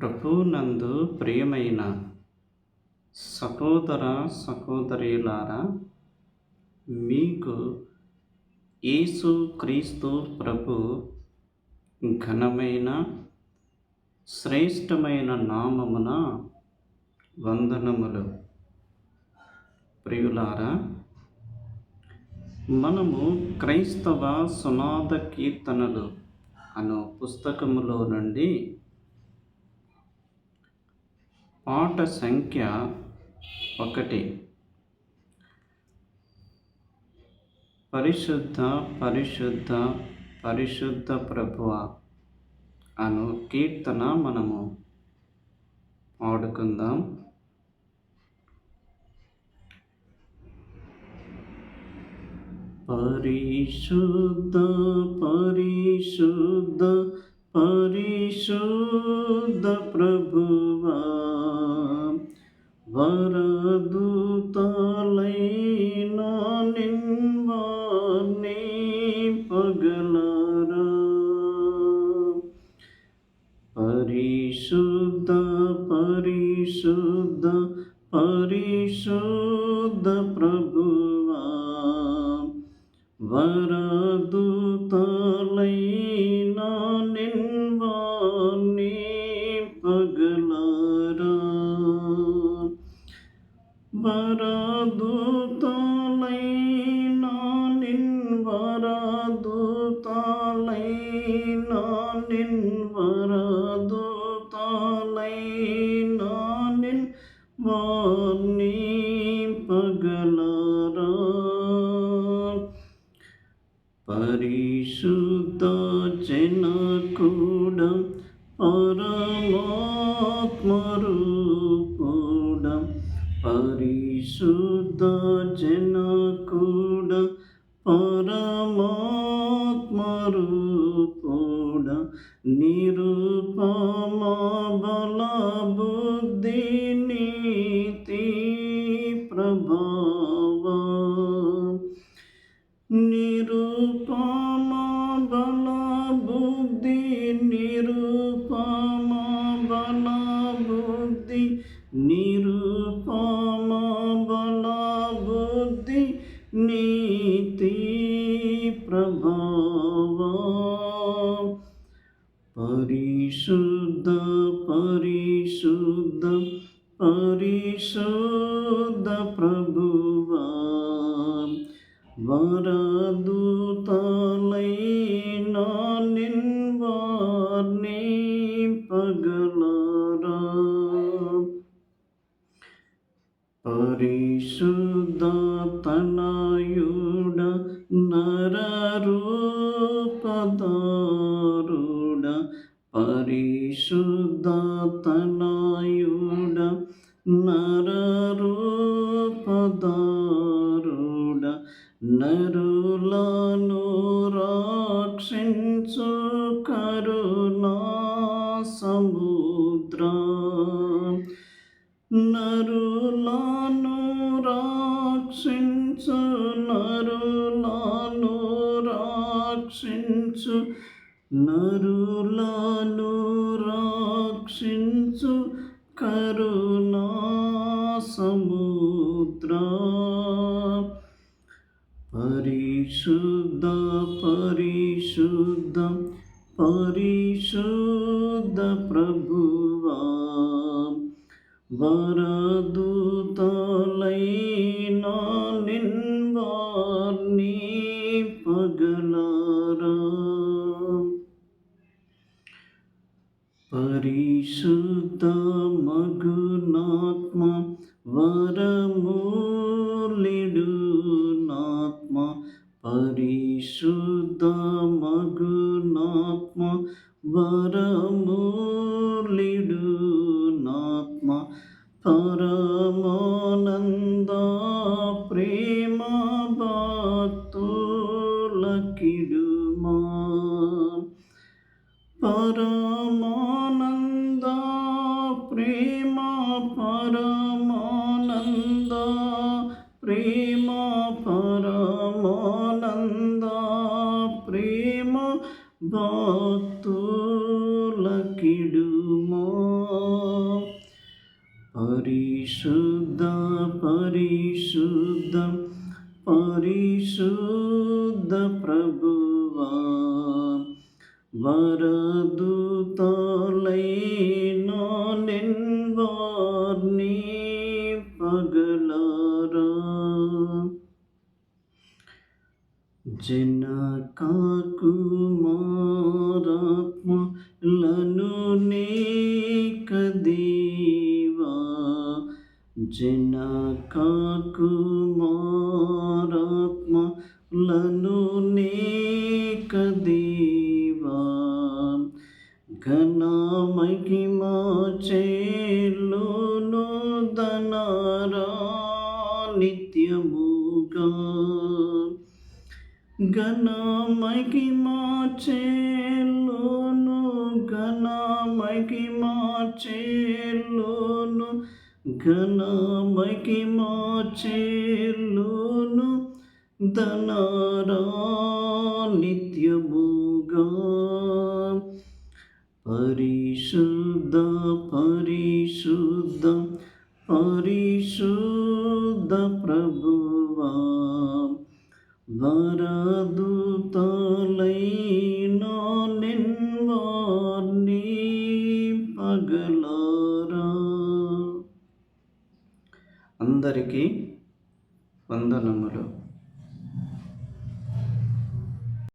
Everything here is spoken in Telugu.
ప్రభునందు ప్రియమైన సహోదర సహోదరులారా మీకు యేసు క్రీస్తు ప్రభు ఘనమైన శ్రేష్టమైన నామమున వందనములు. ప్రియులారా మనము క్రైస్తవ సునాద కీర్తనలు అను పుస్తకములో నుండి పాట సంఖ్య ఒకటి. పరిశుద్ధ పరిశుద్ధ పరిశుద్ధ ప్రభువ అను కీర్తన మనము పాడుకుందాం. పరిశుద్ధ పరిశుద్ధ పరిశుద్ధ ప్రభువా வரது தலை நானே பகலார பரிசுத்த பரிசுத்த பரிசு పగలరా పరిశుద్ధ జనకూడ పరమాత్మరూపుడ పరిశుద్ధ யாது தலை நான் என்பார் நீ பகலாரா പരിശുദ്ധതനായുട നരൂപതാരുട പരിശുദ്ധതനായുട നരൂപതാരുട നര నరులను రాక్షించు నరులను రాక్షించు నరులను రాక్షించు కరుణా సముద్ర. పరిశుద్ధ పరిశుద్ధ పరిశుద్ధ ప్రభువా. வரதுதலை நான் நின்பார் நீ பகலாராம். பரிசுத்த மகுநாத்மா வரமூலிடுநாத்மா பரிசுத்த மகுநாத்மா வரமூ పరమానంద ప్రేమ భక్తులకిడుమా పరమానంద ప్రేమ పరమానంద ప్రేమ పరమానంద ప్రేమ భక్తులకిడుమా പരിശുദ്ധ പരിശുദ്ധം പരിശുദ്ധ പ്രഭുവാ വരതു തലൈ നോനെൻവാർ നീ പകലാറാ जिनका कुमार జనకాకుమారాత్మలను నీకదీవా ఘన మహిమా చేలును ధనరా నిత్యముగా. ఘన మహిమా చేలును ఘన మహిమా చేలును ఘన మహిమా చేలును నిత్యముగా పరిశుద్ధ పరిశుద్ధ పరిశుద్ధ ప్రభువా వరదూతలైనా అందరికీ వందనములు.